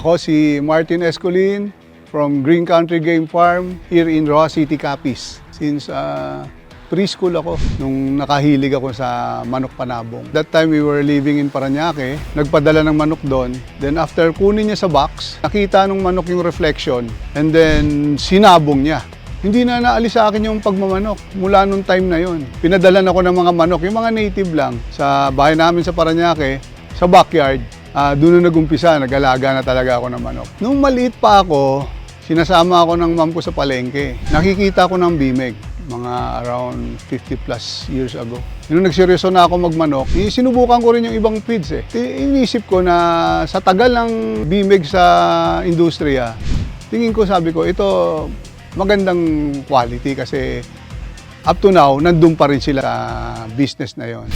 Ako si Martin Escolin from Green Country Game Farm here in Roa City, Capiz. Since ah, preschool ako nung nakahilig ako sa manok panabong. That time we were living in Paranaque, nagpadala ng manok doon. Then after kunin niya sa box, nakita nung manok yung reflection and then sinabong niya. Hindi na naalis sa akin yung pagmamanok mula nung time na yon. Pinadalan ako ng mga manok, yung mga native lang, sa bahay namin sa Paranaque, sa backyard. Ah, doon na nagumpisa, nag-alaga na talaga ako ng manok. Nung maliit pa ako, sinasama ako ng mom ko sa palengke. Nakikita ko ng bimeg, mga around 50 plus years ago. Nung nagseryoso na ako magmanok, eh, sinubukan ko rin yung ibang feeds eh. I- Inisip ko na sa tagal ng bimeg sa industriya, tingin ko sabi ko, ito magandang quality kasi up to now, nandun pa rin sila sa business na yon.